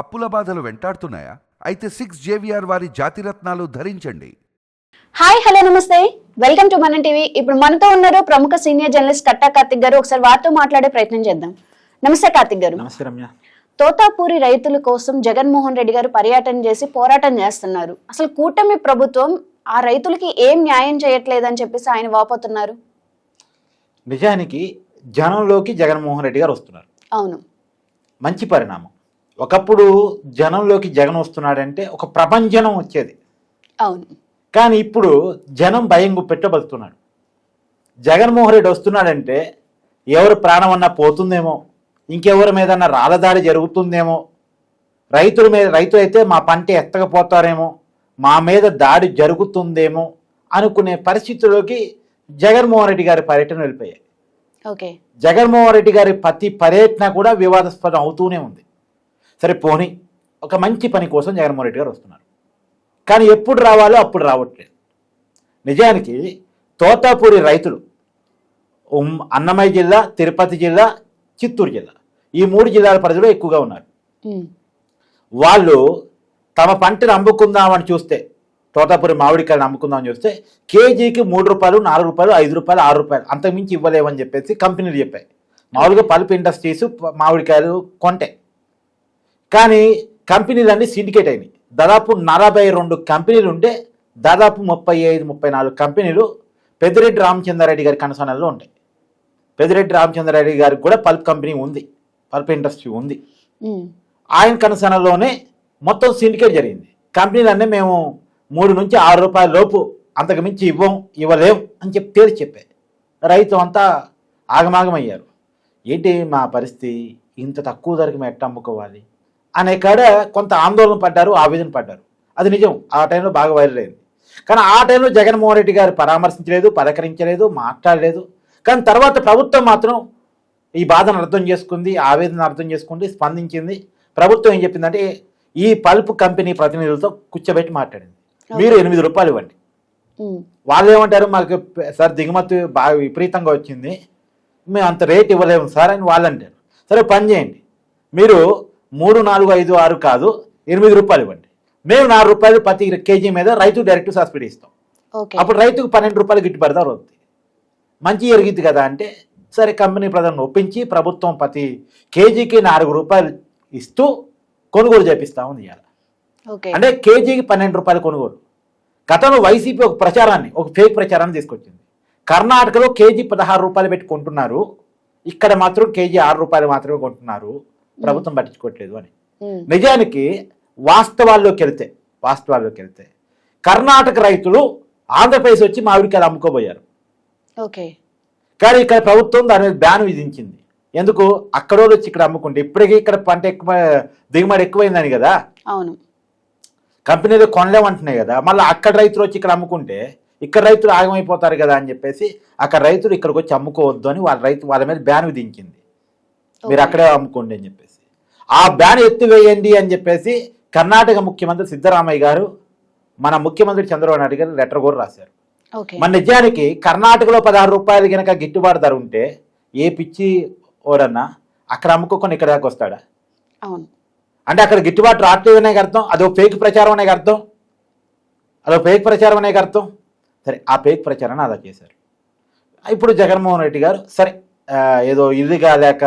అప్పుల బాధలు వెంటాడుతున్నాయా? అయితే సిక్స్ జేవిఆర్ వారి జాతిరత్నాలు ధరించండి. హాయ్ హలో నమస్తే. వెల్కమ్ టు మన టీవీ. ఇప్పుడు మనతో ఉన్నారు ప్రముఖ సీనియర్ జర్నలిస్ట్ కట్టా కార్తిక్ గారు. ఒకసారి వారితో మాట్లాడే ప్రయత్నం చేద్దాం. నమస్తే కార్తిక్ గారు. నమస్తే రమ్య. తోతాపూరి రైతుల కోసం జగన్మోహన్ రెడ్డి గారు పర్యటన చేసి పోరాటం చేస్తున్నారు. అసలు కూటమి ప్రభుత్వం ఆ రైతులకి ఏం న్యాయం చేయట్లేదని చెప్పేసి ఆయన వాపోతున్నారు? నిజానికి జనంలోకి జగన్మోహన్ రెడ్డి గారు వస్తున్నారు. అవును. మంచి పరిణామం. ఒకప్పుడు జనంలోకి జగన్ వస్తున్నాడంటే ఒక ప్రపంచనం వచ్చేది. అవును. కానీ ఇప్పుడు జనం భయం గుప్పెట్ట బతుకుతున్నాడు జగన్మోహన్ రెడ్డి వస్తున్నాడంటే ఎవరు ప్రాణం అన్నా పోతుందేమో ఇంకెవరి మీదన్నా రాళ్ళదాడి జరుగుతుందేమో రైతుల మీద రైతు అయితే మా పంట ఎత్తకపోతారేమో మా మీద దాడి జరుగుతుందేమో అనుకునే పరిస్థితుల్లోకి జగన్మోహన్ రెడ్డి గారి పర్యటన వెళ్ళిపోయాయి. ఓకే. జగన్మోహన్ రెడ్డి గారి ప్రతి పర్యటన కూడా వివాదాస్పదం అవుతూనే ఉంది. సరే పోనీ ఒక మంచి పని కోసం జగన్మోహన్ రెడ్డి గారు వస్తున్నారు. కానీ ఎప్పుడు రావాలో అప్పుడు రావట్లేదు. నిజానికి తోతాపూరి రైతులు అన్నమయ్య జిల్లా తిరుపతి జిల్లా చిత్తూరు జిల్లా ఈ మూడు జిల్లాల ప్రజలు ఎక్కువగా ఉన్నారు. వాళ్ళు తమ పంటను అమ్ముకుందామని చూస్తే తోతాపురి మామిడికాయలు అమ్ముకుందామని చూస్తే కేజీకి మూడు రూపాయలు నాలుగు రూపాయలు ఐదు రూపాయలు ఆరు రూపాయలు అంతకుమించి ఇవ్వలేమని చెప్పేసి కంపెనీలు చెప్పాయి. మామూలుగా పల్ప్ ఇండస్ట్రీస్ మామిడికాయలు కొంటాయి. కానీ కంపెనీలన్నీ సిండికేట్ అయినాయి. దాదాపు నలభై రెండు కంపెనీలు ఉంటే దాదాపు ముప్పై ఐదు ముప్పై నాలుగు కంపెనీలు పెద్దిరెడ్డి రామచంద్రారెడ్డి గారి కనసనలో ఉంటాయి పెద్దిరెడ్డి రామచంద్రారెడ్డి గారికి కూడా పల్ప్ కంపెనీ ఉంది పల్ప్ ఇండస్ట్రీ ఉంది. ఆయన కనసనలోనే మొత్తం సిండికేట్ జరిగింది. కంపెనీలన్నీ మేము మూడు నుంచి ఆరు రూపాయల లోపు అంతకు మించి ఇవ్వం ఇవ్వలేం అని చెప్పి తేల్చి చెప్పాయి రైతు అంతా ఆగమాగమయ్యారు. ఏంటి మా పరిస్థితి? ఇంత తక్కువ ధరకి మేము ఎట్ట అమ్ముకోవాలి? అనే కాడ కొంత ఆందోళన పడ్డారు ఆవేదన పడ్డారు. అది నిజం. ఆ టైంలో బాగా వైరల్ అయింది. కానీ ఆ టైంలో జగన్మోహన్ రెడ్డి గారు పరామర్శించలేదు పలకరించలేదు మాట్లాడలేదు. కానీ తర్వాత ప్రభుత్వం మాత్రం ఈ బాధను అర్థం చేసుకుంది ఆవేదన అర్థం చేసుకుంది స్పందించింది. ప్రభుత్వం ఏం చెప్పిందంటే ఈ పల్ప్ కంపెనీ ప్రతినిధులతో కూర్చోబెట్టి మాట్లాడింది. మీరు ఎనిమిది రూపాయలు ఇవ్వండి. వాళ్ళు ఏమంటారు మాకు సార్ దిగుమతి బాగా విపరీతంగా వచ్చింది. మేము అంత రేట్ ఇవ్వలేము సార్ అని వాళ్ళు అంటారు సరే పని చేయండి. మీరు మూడు నాలుగు ఐదు ఆరు కాదు ఎనిమిది రూపాయలు ఇవ్వండి. మేము నాలుగు రూపాయలు ప్రతి కేజీ మీద రైతు డైరెక్ట్ సబ్సిడీ ఇస్తాం. అప్పుడు రైతుకు పన్నెండు రూపాయలు గిట్టుబడి ధర అవుతుంది మంచి ఎరిగిద్ది కదా అంటే సరే కంపెనీ ప్రధాని ఒప్పించి ప్రభుత్వం ప్రతి కేజీకి నాలుగు రూపాయలు ఇస్తూ కొనుగోలు చేపిస్తా ఉంది ఇవాళ. అంటే కేజీకి పన్నెండు రూపాయలు కొనుగోలు. గతంలో వైసీపీ ఒక ప్రచారాన్ని ఒక ఫేక్ ప్రచారాన్ని తీసుకొచ్చింది. కర్ణాటకలో కేజీ పదహారు రూపాయలు పెట్టి కొంటున్నారు. ఇక్కడ మాత్రం కేజీ ఆరు రూపాయలు మాత్రమే కొంటున్నారు. ప్రభుత్వం పట్టించుకోవట్లేదు అని. నిజానికి వాస్తవాల్లోకి వెళ్తే వాస్తవాల్లోకి వెళ్తే కర్ణాటక రైతులు ఆంధ్రప్రదేశ్ వచ్చి మామిడికాయలు అమ్ముకోబోయారు. ఓకే. కానీ ఇక్కడ ప్రభుత్వం దాని మీద బ్యాన్ విధించింది. ఎందుకు? అక్కడ వచ్చి ఇక్కడ అమ్ముకుంటే ఇప్పటికీ ఇక్కడ పంట ఎక్కువ దిగుమడి ఎక్కువైందని కదా? అవును. కంపెనీలు కొనలేమంటున్నాయి కదా? మళ్ళీ అక్కడ రైతులు వచ్చి ఇక్కడ అమ్ముకుంటే ఇక్కడ రైతులు ఆగమైపోతారు కదా అని చెప్పేసి అక్కడ రైతులు ఇక్కడికి వచ్చి అమ్ముకోవద్దు అని వాళ్ళ రైతు వాళ్ళ మీద బ్యాన్ విధించింది. మీరు. అక్కడే అమ్ముకోండి అని చెప్పేసి. ఆ బ్యాన్ ఎత్తివేయండి అని చెప్పేసి కర్ణాటక ముఖ్యమంత్రి సిద్ధరామయ్య గారు మన ముఖ్యమంత్రి చంద్రబాబు నాయుడు గారు లెటర్ కూడా రాశారు. మన నిజానికి కర్ణాటకలో పదహారు రూపాయలు కనుక గిట్టుబాటు ధర ఉంటే ఏ పిచ్చి ఓరన్నా అక్కడ అమ్ముకోకుండా ఇక్కడ దాకా వస్తాడా? అవును. అంటే అక్కడ గిట్టుబాటు రావట్లేదు అనే అర్థం అదో ఫేక్ ప్రచారం అనే అర్థం అదో ఫేక్ ప్రచారం అనే అర్థం. సరే ఆ ఫేక్ ప్రచారాన్ని అలా చేశారు. ఇప్పుడు జగన్మోహన్ రెడ్డి గారు సరే ఏదో ఇదిగా లేక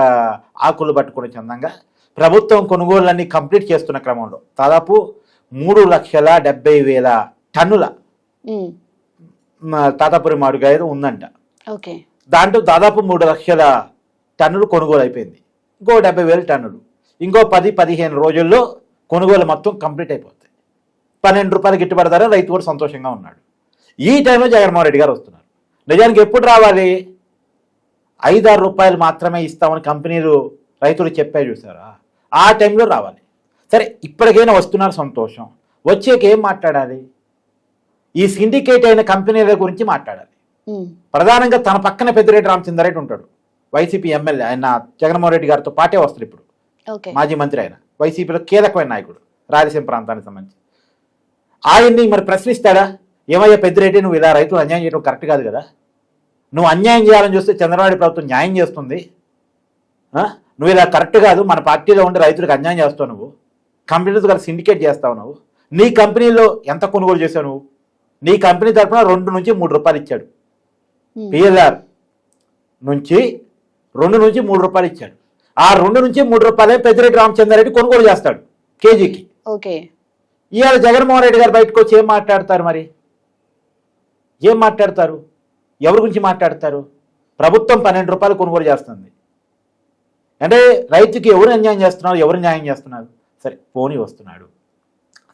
ఆకులు పట్టుకునే చందంగా ప్రభుత్వం కొనుగోళ్ళన్నీ కంప్లీట్ చేస్తున్న క్రమంలో దాదాపు మూడు లక్షల డెబ్బై వేల టన్నుల తాతాపురి మామిడికాయలు ఉందంట. ఓకే. దాంట్లో దాదాపు మూడు లక్షల టన్నులు కొనుగోలు అయిపోయింది. ఇంకో డెబ్బై వేల టన్నులు. ఇంకో పది పదిహేను రోజుల్లో కొనుగోలు మొత్తం కంప్లీట్ అయిపోతాయి. పన్నెండు రూపాయలు గిట్టుబడి ధర రైతు కూడా సంతోషంగా ఉన్నాడు. ఈ టైంలో జగన్మోహన్ రెడ్డి గారు వస్తున్నారు. నిజానికి ఎప్పుడు రావాలి? ఐదారు రూపాయలు మాత్రమే ఇస్తామని కంపెనీలు రైతులు చెప్పే చూసారా? ఆ టైంలో రావాలి. సరే ఇప్పటికైనా వస్తున్నారు సంతోషం. వచ్చాక ఏం మాట్లాడాలి? ఈ సిండికేట్ అయిన కంపెనీల గురించి మాట్లాడాలి. ప్రధానంగా తన పక్కన పెద్దిరెడ్డి రామచంద్రారెడ్డి ఉంటాడు. వైసీపీ ఎమ్మెల్యే ఆయన జగన్మోహన్ రెడ్డి గారితో పాటే వస్తారు ఇప్పుడు. మాజీ మంత్రి ఆయన. వైసీపీలో కీలకమైన నాయకుడు రాయలసీమ ప్రాంతానికి సంబంధించి. ఆయన్ని మరి ప్రశ్నిస్తాడా? ఏమయ్యా పెద్దిరెడ్డి నువ్వు ఇలా రైతులు అన్యాయం చేయడం కరెక్ట్ కాదు కదా? నువ్వు అన్యాయం చేయాలని చూస్తే చంద్రబాబు ప్రభుత్వం న్యాయం చేస్తుంది? నువ్వు ఇలా కరెక్ట్ కాదు మన పార్టీలో ఉండి రైతులకు అన్యాయం చేస్తావు నువ్వు. కంపెనీలతో కలిసి సిండికేట్ చేస్తావు నువ్వు. నీ కంపెనీలో ఎంత కొనుగోలు చేసావు నువ్వు? నీ కంపెనీ తరఫున రెండు నుంచి మూడు రూపాయలు ఇచ్చాడు. పిఎల్ఆర్ నుంచి రెండు నుంచి మూడు రూపాయలు ఇచ్చాడు. ఆ రెండు నుంచి మూడు రూపాయలే పెద్దిరెడ్డి రామచంద్రారెడ్డి కొనుగోలు చేస్తాడు కేజీకి. ఓకే. ఇవాళ జగన్మోహన్ రెడ్డి గారు బయటకు వచ్చి ఏం మాట్లాడతారు మరి? ఏం మాట్లాడతారు? ఎవరి గురించి మాట్లాడతారు? ప్రభుత్వం పన్నెండు రూపాయలు కొనుగోలు చేస్తుంది. అంటే రైతుకి ఎవరు అన్యాయం చేస్తున్నారు? ఎవరు న్యాయం చేస్తున్నారు? సరే పోనీ వస్తున్నాడు.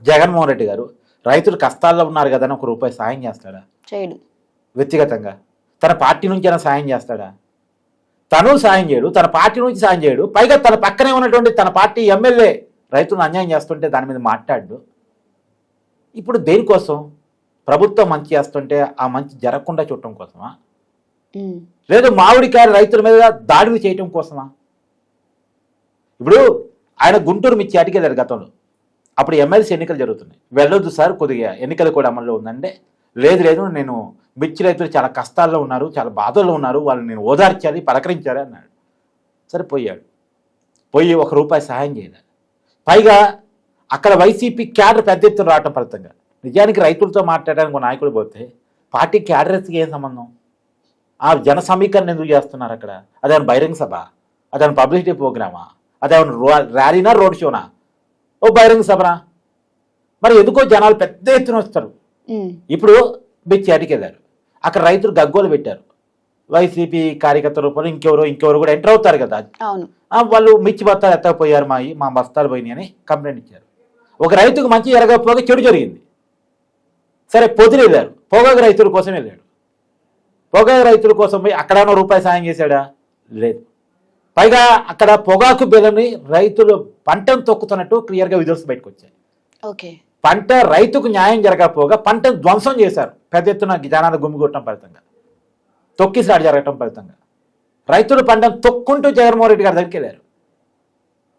జగన్మోహన్ రెడ్డి గారు రైతులు కష్టాల్లో ఉన్నారు కదా ఒక రూపాయి సాయం చేస్తాడా? చేయడు. వ్యక్తిగతంగా. తన పార్టీ నుంచి అయినా సాయం చేస్తాడా? తను సాయం చేయడు తన పార్టీ నుంచి సాయం చేయడు. పైగా తన పక్కనే ఉన్నటువంటి తన పార్టీ ఎమ్మెల్యే రైతులను అన్యాయం చేస్తుంటే దాని మీద మాట్లాడు. ఇప్పుడు దేనికోసం? ప్రభుత్వం మంచి చేస్తుంటే ఆ మంచి జరగకుండా చూడటం కోసమా. లేదు మామిడికాయ రైతుల మీద దాడులు చేయటం కోసమా? ఇప్పుడు ఆయన గుంటూరు మిర్చి అటుకెళ్ళారు గతంలో. అప్పుడు ఎమ్మెల్సీ ఎన్నికలు జరుగుతున్నాయి. వెళ్ళొద్దు సార్ కొద్దిగా ఎన్నికలు కూడా అమల్లో ఉందంటే. లేదు లేదు నేను మిర్చి రైతులు చాలా కష్టాల్లో ఉన్నారు చాలా బాధల్లో ఉన్నారు వాళ్ళని నేను ఓదార్చాలి పలకరించాలి అన్నాడు. సరే పోయాడు. పోయి ఒక రూపాయి సహాయం చేయలేదు పైగా అక్కడ వైసీపీ క్యాడర్ పెద్ద ఎత్తున రావటం ఫలితంగా నిజానికి రైతులతో మాట్లాడడానికి ఒక నాయకుడు పోతే పార్టీ క్యాడర్స్కి ఏం సంబంధం? ఆ జన సమీకరణ ఎందుకు చేస్తున్నారు అక్కడ? అదేమైనా బహిరంగ సభ? అదేమైనా పబ్లిసిటీ ప్రోగ్రామా? అదేమైనా రో- ర్యాలీనా రోడ్ షోనా? ఓ బహిరంగ సభనా? మరి ఎందుకో జనాలు పెద్ద ఎత్తున వస్తారు. ఇప్పుడు బిచ్చి అడిగేదారు అక్కడ రైతులు గగ్గోలు పెట్టారు. వైసీపీ కార్యకర్త రూపంలో ఇంకెవరో ఇంకెవరు కూడా ఎంటర్ అవుతారు కదా. వాళ్ళు మిర్చి బస్తాలు ఎత్తకపోయారు మా మా బస్తాలు పోయినాయి అని కంప్లైంట్ ఇచ్చారు. ఒక రైతుకు మంచి జరగకపోగా చెడు జరిగింది. సరే పొదిలి వెళ్ళారు. పొగాకు రైతుల కోసం వెళ్ళాడు. పొగాకు రైతుల కోసం పోయి అక్కడేమో రూపాయి సాయం చేశాడా? లేదు. పైగా అక్కడ పొగాకు బిల్లని రైతులు పంటను తొక్కుతున్నట్టు క్లియర్గా విజువల్స్ బయటకు వచ్చాయి ఓకే. పంట రైతుకు న్యాయం జరగకపోగా పంటను ధ్వంసం చేశారు. పెద్ద ఎత్తున జనాలు గుమ్మిగొట్టడం ఫలితంగా. తొక్కిసాడు జరగటం ఫలితంగా. రైతులు పంటను తొక్కుంటూ జగన్మోహన్ రెడ్డి గారి దగ్గరికి వెళ్ళారు.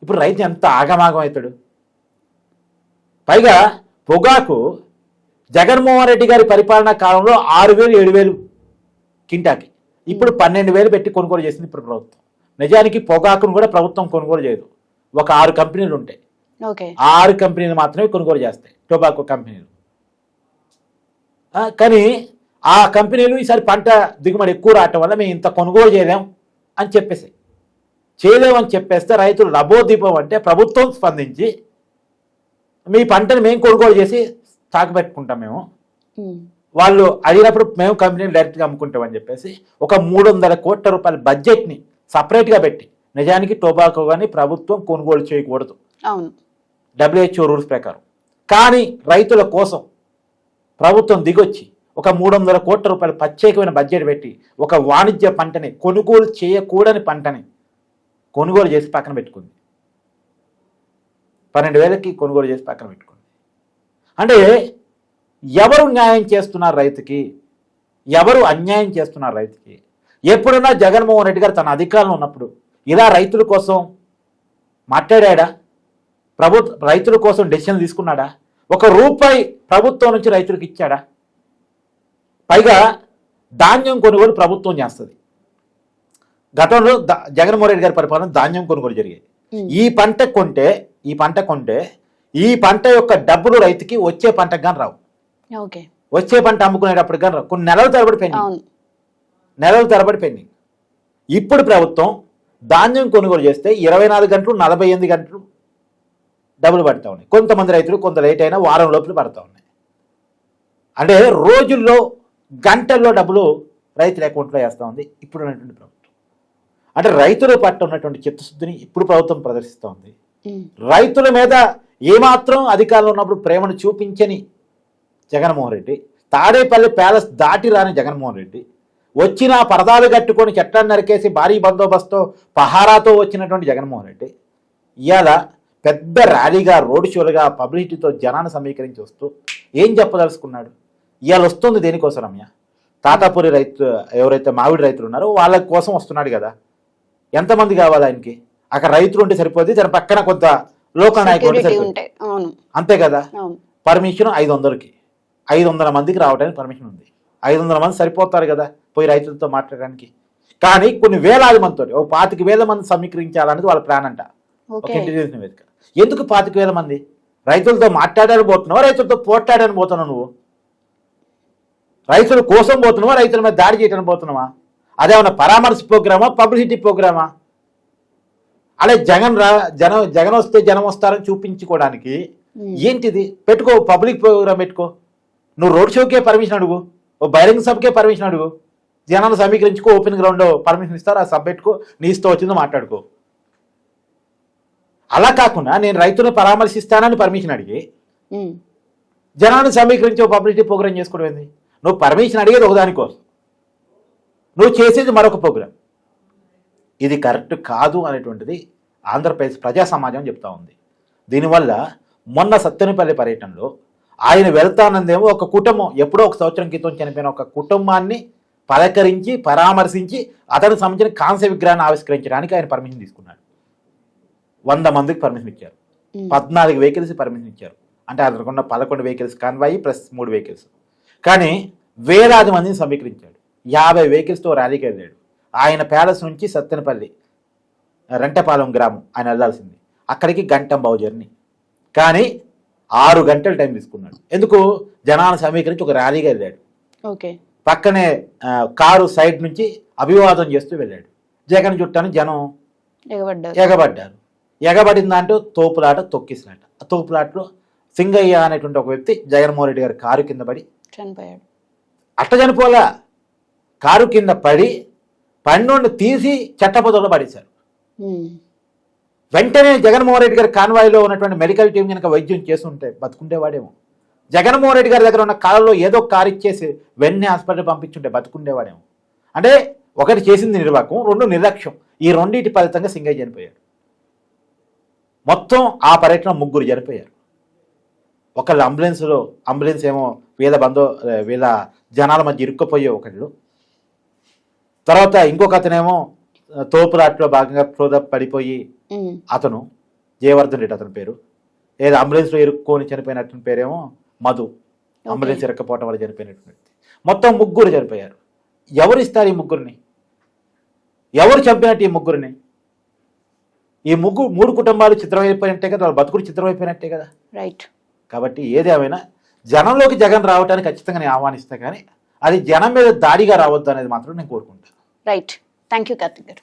ఇప్పుడు రైతు ఎంత ఆగమాగం అవుతాడు? పైగా పొగాకు జగన్మోహన్ రెడ్డి గారి పరిపాలనా కాలంలో ఆరు వేలు ఏడు వేలు కింటాకి. ఇప్పుడు పన్నెండు వేలు పెట్టి కొనుగోలు చేసింది ఇప్పుడు ప్రభుత్వం. నిజానికి పొగాకును కూడా ప్రభుత్వం కొనుగోలు చేయదు. ఒక ఆరు కంపెనీలు ఉంటాయి. ఆరు కంపెనీలు మాత్రమే కొనుగోలు చేస్తాయి. టొబాకో కంపెనీలు. కానీ ఆ కంపెనీలు ఈసారి పంట దిగుబడి ఎక్కువ రావటం వల్ల మేము ఇంత కొనుగోలు చేయలేం అని చెప్పేసి. చేయలేమని చెప్పేస్తే రైతులు లబోదీపం అంటే ప్రభుత్వం స్పందించి మీ పంటను మేము కొనుగోలు చేసి స్టాక్ పెట్టుకుంటాం మేము. వాళ్ళు అడిగినప్పుడు మేము కంపెనీని డైరెక్ట్గా అమ్ముకుంటామని చెప్పేసి ఒక మూడు వందల కోట్ల రూపాయల బడ్జెట్ని సపరేట్గా పెట్టి నిజానికి టొబాకో కానీ ప్రభుత్వం కొనుగోలు చేయకూడదు. డబ్ల్యూహెచ్ఓ రూల్స్ ప్రకారం. కానీ రైతుల కోసం ప్రభుత్వం దిగొచ్చి ఒక మూడు వందల కోట్ల రూపాయల ప్రత్యేకమైన బడ్జెట్ పెట్టి ఒక వాణిజ్య పంటని కొనుగోలు చేయకూడని పంటని కొనుగోలు చేసి పక్కన పెట్టుకుంది. పన్నెండు వేలకి కొనుగోలు చేసి పక్కన పెట్టుకుంది. అంటే ఎవరు న్యాయం చేస్తున్నారు రైతుకి ఎవరు అన్యాయం చేస్తున్నారు రైతుకి ఎప్పుడైనా జగన్మోహన్ రెడ్డి గారు తన అధికారంలో ఉన్నప్పుడు ఇలా రైతుల కోసం మాట్లాడా ప్రభుత్వ రైతుల కోసం డెసిషన్ తీసుకున్నాడా? ఒక రూపాయి ప్రభుత్వం నుంచి రైతులకు ఇచ్చాడా? పైగా ధాన్యం కొనుగోలు ప్రభుత్వం చేస్తుంది. గతంలో జగన్మోహన్ రెడ్డి గారి పరిపాలన ధాన్యం కొనుగోలు జరిగేది. ఈ పంట కొంటే ఈ పంట కొంటే ఈ పంట యొక్క డబ్బులు రైతుకి వచ్చే పంటకు కానీ రావు. ఓకే. వచ్చే పంట అమ్ముకునేటప్పుడు కానీ రావు. కొన్ని నెలల తరబడి పెండింగ్. నెలల తరబడి పెండింగ్. ఇప్పుడు ప్రభుత్వం ధాన్యం కొనుగోలు చేస్తే ఇరవై నాలుగు గంటలు నలభై ఎనిమిది గంటలు డబ్బులు పడతా ఉన్నాయి. కొంతమంది రైతులు కొంత లేట్ అయినా వారం లోపల పడతా ఉన్నాయి. అంటే రోజుల్లో గంటల్లో డబ్బులు రైతుల అకౌంట్లో వేస్తూ ఉంది ఇప్పుడు ఉన్నటువంటి ప్రభుత్వం. అంటే రైతుల పట్ల ఉన్నటువంటి చిత్తశుద్ధిని ఇప్పుడు ప్రభుత్వం ప్రదర్శిస్తూ ఉంది. ఉమ్. రైతుల మీద ఏమాత్రం అధికారంలో ఉన్నప్పుడు ప్రేమను చూపించని జగన్మోహన్ రెడ్డి తాడేపల్లి ప్యాలెస్ దాటి రాని జగన్మోహన్ రెడ్డి వచ్చిన పరదాలు కట్టుకొని చెట్లను నరికేసి భారీ బందోబస్తు పహారాతో వచ్చినటువంటి జగన్మోహన్ రెడ్డి ఇవాళ పెద్ద ర్యాలీగా రోడ్ షోలుగా పబ్లిసిటీతో జనాన్ని సమీకరించి వస్తూ ఏం చెప్పదలుచుకున్నాడు? ఇవాళ వస్తుంది దేనికోసం రమ్య? తాతాపూరి రైతు ఎవరైతే మామిడి రైతులు ఉన్నారో వాళ్ళ కోసం వస్తున్నాడు కదా. ఎంతమంది కావాలి ఆయనకి? అక్కడ రైతులు ఉంటే సరిపోద్ది దాని పక్కన కొంత లోకల్ నాయకులు అంతే కదా? పర్మిషన్ ఐదు వందలకి ఐదు వందల మందికి రావడానికి పర్మిషన్ ఉంది. ఐదు వందల మంది సరిపోతారు కదా పోయి రైతులతో మాట్లాడడానికి. కానీ కొన్ని వేలాది మందితో ఓ పాతిక వేల మంది సమీకరించాలనేది వాళ్ళ ప్లాన్ అంట. ఒక ఇంటెలిజెన్స్ నివేదిక. ఎందుకు పాతిక వేల మంది? రైతులతో మాట్లాడాలని పోతున్నావా? రైతులతో పోట్లాడని పోతున్నావు నువ్వు? రైతుల కోసం పోతున్నావా? రైతుల మీద దాడి చేయడానికి పోతున్నావా? అదేమన్నా పరామర్శ ప్రోగ్రామా? పబ్లిసిటీ ప్రోగ్రామా? అలా జగన్ రా జనం జగన్ వస్తే జనం వస్తారని చూపించుకోవడానికి. ఏంటిది? పెట్టుకో పబ్లిక్ ప్రోగ్రామ్ పెట్టుకో. నువ్వు రోడ్ షోకే పర్మిషన్ అడుగు ఓ బహిరంగ సభకే పర్మిషన్ అడుగు. జనాలు సమీకరించుకో ఓపెన్ గ్రౌండ్ పర్మిషన్ ఇస్తారు? ఆ సభ పెట్టుకో నీ ఇష్టం వచ్చిందో మాట్లాడుకో. అలా కాకుండా నేను రైతులను పరామర్శిస్తానని పర్మిషన్ అడిగి. జనాన్ని సమీకరించి పబ్లిసిటీ ప్రోగ్రామ్ చేసుకోవడం ఏంది? నువ్వు పర్మిషన్ అడిగేది ఒకదానికోసం. నువ్వు చేసేది మరొక ప్రోగ్రాం ఇది కరెక్ట్ కాదు అనేటువంటిది ఆంధ్రప్రదేశ్ ప్రజా సమాజం చెప్తా ఉంది. దీనివల్ల మొన్న సత్తెనపల్లి పర్యటనలో ఆయన వెళ్తానందేమో ఒక కుటుంబం ఎప్పుడో ఒక సంవత్సరం క్రితం చనిపోయిన ఒక కుటుంబాన్ని పలకరించి పరామర్శించి అతనికి సంబంధించిన కాంస్య విగ్రహాన్ని ఆవిష్కరించడానికి ఆయన పర్మిషన్ తీసుకున్నాడు. వంద మందికి పర్మిషన్ ఇచ్చారు. పద్నాలుగు వెహికల్స్ పర్మిషన్ ఇచ్చారు. అంటే అతనుకున్న పదకొండు వెహికల్స్ కాన్వాయి ప్లస్ మూడు వెహికల్స్ కానీ వేలాది మందిని సమీకరించాడు. యాభై వెహికల్స్తో ర్యాలీకి వెళ్ళాడు. ఆయన ప్యాలెస్ నుంచి సత్తెనపల్లి రెంటపాలెం గ్రామం ఆయన వెళ్ళాల్సింది. అక్కడికి గంటం బావు జర్నీ. కానీ ఆరు గంటలు టైం తీసుకున్నాడు. ఎందుకు? జనాలను సమీకరించి ఒక ర్యాలీగా వెళ్ళాడు. ఓకే. పక్కనే కారు సైడ్ నుంచి అభివాదం చేస్తూ వెళ్ళాడు. జగన్ చుట్టాను జనం ఎగబడ్డారు. ఎగబడ్డారు. ఎగబడిన దాంట్లో తోపులాట తొక్కిసినట్ట ఆ తోపులాటలో సింగయ్య అనేటువంటి ఒక వ్యక్తి జగన్మోహన్ రెడ్డి గారి కారు కింద పడి చనిపోయాడు. అట్ట చనిపోలా. కారు కింద పడి పన్నోడిని తీసి చట్టపదవులో పడేశారు. వెంటనే జగన్మోహన్ రెడ్డి గారి కాన్వాయ్లో ఉన్నటువంటి మెడికల్ టీం కనుక వైద్యం చేస్తుంటే బతుకుండేవాడేమో జగన్మోహన్ రెడ్డి గారి దగ్గర ఉన్న కాలంలో ఏదో కారు ఇచ్చేసి వెంటనే హాస్పిటల్ పంపించుంటే బతుకుండేవాడేమో అంటే ఒకటి చేసింది నిర్వాహకం రెండు నిర్లక్ష్యం. ఈ రెండింటి ఫలితంగా సింగయ్య చనిపోయాడు. మొత్తం ఆ పర్యటన ముగ్గురు చనిపోయారు. ఒకళ్ళు అంబులెన్స్లో అంబులెన్స్ ఏమో వీళ్ళ బంధు వీళ్ళ జనాల మధ్య ఇరుక్కుపోయే ఒకళ్ళు. తర్వాత ఇంకొక అతనేమో తోపులాట్లో భాగంగా క్రోధ పడిపోయి. అతను జయవర్ధన్ రెడ్డి అతని పేరు. ఏదో అంబులెన్స్లో ఇరుక్కొని చనిపోయిన అతని పేరేమో మధు. అంబులెన్స్ ఇరక్కపోవటం వల్ల చనిపోయినటువంటి మొత్తం ముగ్గురు చనిపోయారు. ఎవరు ఇస్తారు ఈ ముగ్గురిని? ఎవరు చంపినట్టు ఈ ముగ్గురిని? ఈ ముగ్గురు మూడు కుటుంబాలు చిత్రమైపోయినట్టే కదా వాళ్ళ బతుకులు చిత్రమైపోయినట్టే కదా. రైట్ కాబట్టి ఏది ఏమైనా జనంలోకి జగన్ రావడానికి ఖచ్చితంగా నేను ఆహ్వానిస్తా కానీ అది జనం మీద దాడిగా రావద్దు అనేది మాత్రం నేను కోరుకుంటాను రైట్ థ్యాంక్ యూ కార్తిక్ గారు.